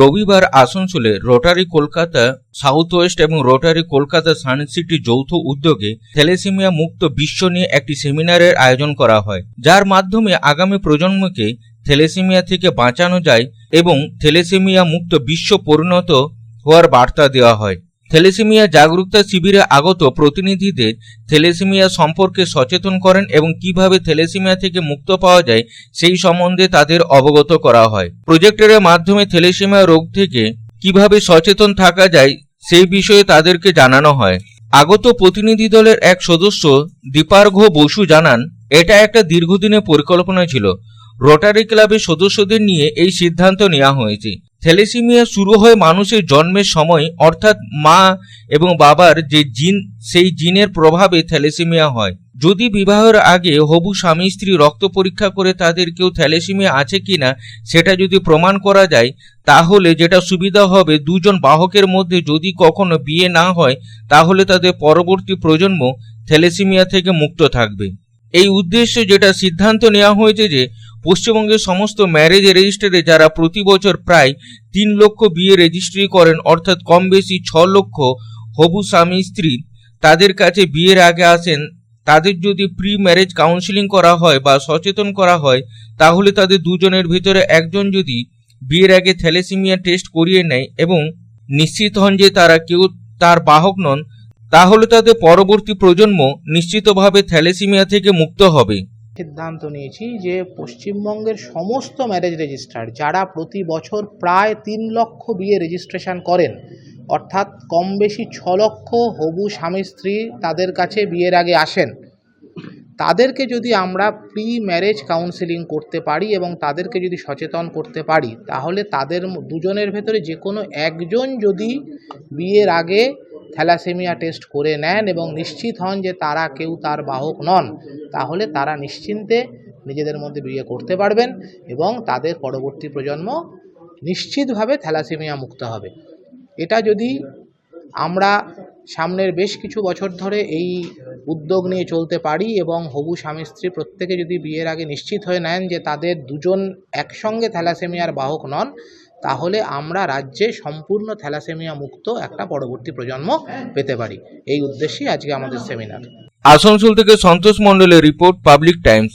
রবিবার আসানসোলে Rotary Kolkata south west এবং রোটারি কলকাতা সানসিটি যৌথ উদ্যোগে থ্যালেসেমিয়া মুক্ত বিশ্ব নিয়ে একটি সেমিনারের আয়োজন করা হয়। যার মাধ্যমে আগামী প্রজন্মকে থ্যালেসেমিয়া থেকে বাঁচানো যায় এবং থ্যালেসেমিয়া মুক্ত বিশ্ব পরিণত হওয়ার বার্তা দেওয়া হয়। থ্যালেসেমিয়া জাগরুকতা শিবিরে আগত প্রতিনিধিদের থ্যালেসেমিয়া সম্পর্কে সচেতন করেন এবং কীভাবে থ্যালেসেমিয়া থেকে মুক্ত পাওয়া যায় সেই সম্বন্ধে তাদের অবগত করা হয়। প্রজেক্টরের মাধ্যমে থ্যালেসেমিয়া রোগ থেকে কীভাবে সচেতন থাকা যায় সেই বিষয়ে তাদেরকে জানানো হয়। আগত প্রতিনিধি দলের এক সদস্য দীপার্ঘ বসু জানান, এটা একটা দীর্ঘদিনের পরিকল্পনা ছিল। রোটারি ক্লাবের সদস্যদের নিয়ে এই সিদ্ধান্ত নেওয়া হয়েছে। থ্যালেসিমিয়া শুরু হয় মানুষের জন্মের সময়, অর্থাৎ মা এবং বাবার যে জিন, সেই জিনের প্রভাবে থ্যালেসিমিয়া হয়। যদি বিবাহের আগে হবু স্বামী স্ত্রী রক্ত পরীক্ষা করে তাদের কেউ থ্যালেসিমিয়া আছে কিনা, সেটা যদি প্রমাণ করা যায়, তাহলে যেটা সুবিধা হবে, দুজন বাহকের মধ্যে যদি কখনো বিয়ে না হয়, তাহলে তাদের পরবর্তী প্রজন্ম থ্যালেসিমিয়া থেকে মুক্ত থাকবে। এই উদ্দেশ্যে যেটা সিদ্ধান্ত নেওয়া হয়েছে যে পশ্চিমবঙ্গের সমস্ত ম্যারেজ রেজিস্টারে যারা প্রতি বছর প্রায় তিন লক্ষ বিয়ে রেজিস্ট্রি করেন, অর্থাৎ কম বেশি ছ লক্ষ হবু স্বামী, স্ত্রী, তাদের কাছে বিয়ের আগে আসেন, তাদের যদি প্রি ম্যারেজ কাউন্সিলিং করা হয় বা সচেতন করা হয়, তাহলে তাদের দুজনের ভিতরে একজন যদি বিয়ের আগে থ্যালেসিমিয়া টেস্ট করিয়ে নেয় এবং নিশ্চিত হন যে তারা কেউ তার বাহক নন, তাহলে তাদের পরবর্তী প্রজন্ম নিশ্চিতভাবে থ্যালেসিমিয়া থেকে মুক্ত হবে। সিদ্ধান্ত নিয়েছি যে পশ্চিমবঙ্গের সমস্ত ম্যারেজ রেজিস্ট্রার যারা প্রতি বছর প্রায় তিন লক্ষ বিয়ে রেজিস্ট্রেশন করেন, অর্থাৎ কম বেশি ছ লক্ষ হবু স্বামী স্ত্রী তাদের কাছে বিয়ের আগে আসেন, তাদেরকে যদি আমরা প্রি ম্যারেজ কাউন্সেলিং করতে পারি এবং তাদেরকে যদি সচেতন করতে পারি, তাহলে তাদের দুজনের ভেতরে যে কোনো একজন যদি বিয়ের আগে থ্যালাসেমিয়া টেস্ট করে নেন এবং নিশ্চিত হন যে তারা কেউ তার বাহক নন। তাহলে তারা নিশ্চিন্তে নিজেদের মধ্যে বিয়ে করতে পারবেন এবং তাদের পরবর্তী প্রজন্ম নিশ্চিতভাবে থ্যালাসেমিয়া মুক্ত হবে। এটা যদি আমরা সামনের বেশ কিছু বছর ধরে এই উদ্যোগ নিয়ে চলতে পারি এবং হবু স্বামী স্ত্রী প্রত্যেকে যদি বিয়ের আগে নিশ্চিত হয়ে নেন যে তাদের দুজন একসঙ্গে থ্যালাসেমিয়ার বাহক নন তাহলে আমরা রাজ্যে সম্পূর্ণ থ্যালাসেমিয়া মুক্ত একটা পরবর্তী প্রজন্ম পেতে পারি। এই উদ্দেশ্যেই আজকে আমাদের সেমিনার আসানসোল থেকে সন্তোষ মণ্ডলের রিপোর্ট পাবলিক টাইমস